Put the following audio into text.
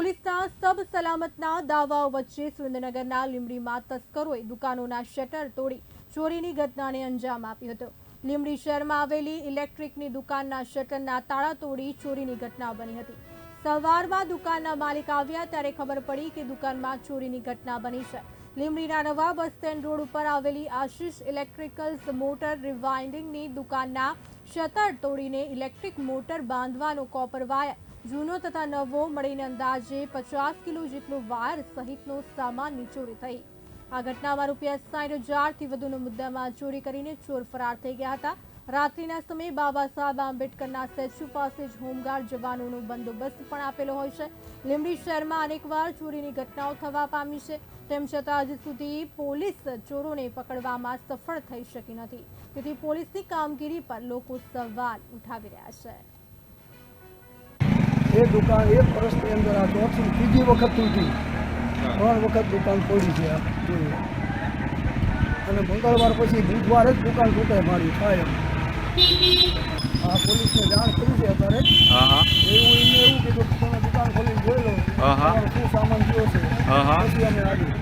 પોલીસના સબ સલામતના દાવાઓ વચ્ચે સુરેન્દ્રનગરના લીંબડીમાં તસ્કરોએ દુકાનોના શટર તોડી ચોરીની ઘટનાને અંજામ આપ્યો હતો. લીંબડી શહેરમાં આવેલી ઇલેક્ટ્રિકની દુકાનના શટરના તાળા તોડી ચોરીની ઘટના બની હતી. સવારમાં દુકાનના માલિક આવ્યા ત્યારે ખબર પડી કે દુકાનમાં ચોરીની ઘટના બની છે. લીંબડીના નવા બસ સ્ટેન્ડ રોડ ઉપર આવેલી આશીષ ઇલેક્ટ્રિકલ્સ મોટર રિવાઇન્ડિંગની દુકાનના શટર તોડીને ઇલેક્ટ્રિક મોટર બાંધવાનો કોપર વાયર જૂનો તથા નવો મળીને અંદાજે પચાસ કિલો જેટલો વાયર સહિતનો સામાન ચોરી થઈ. આ ઘટનામાં રૂપિયા સાઠ હજારથી વધુનો મુદ્દામાં ચોરી કરીને ચોર ફરાર થઈ ગયા હતા. રાત્રિના સમયે બાબા સાહેબ આંબેડકરના સ્ટેચ્યુ પાસે જ હોમગાર્ડ જવાનોનો બંદોબસ્ત પણ આપેલો હોય છે. લીંબડી શહેરમાં અનેકવાર ચોરીની ઘટનાઓ થવા પામી છે. તેમ છતાં હજી સુધી પોલીસ ચોરોને પકડવામાં સફળ થઈ શકી નથી. તેથી પોલીસની કામગીરી પર લોકો સવાલ ઉઠાવી રહ્યા છે. એ દુકાન એક વર્ષની અંદર આ ચોથી, ત્રીજી વખત તૂટી. ત્રણ વખત દુકાન તોડી છે અને મંગળવાર પછી બુધવાર જ દુકાન તૂટે મારી, થાય. આ પોલીસને જાણ કરી છે અત્યારે. હા હા. એવું એમને એવું કીધું કે તમે દુકાન ખોલીને જોઈ લો. હા, હા. શું સામાન જોયો છે? હા, હા. પછી અમે આવી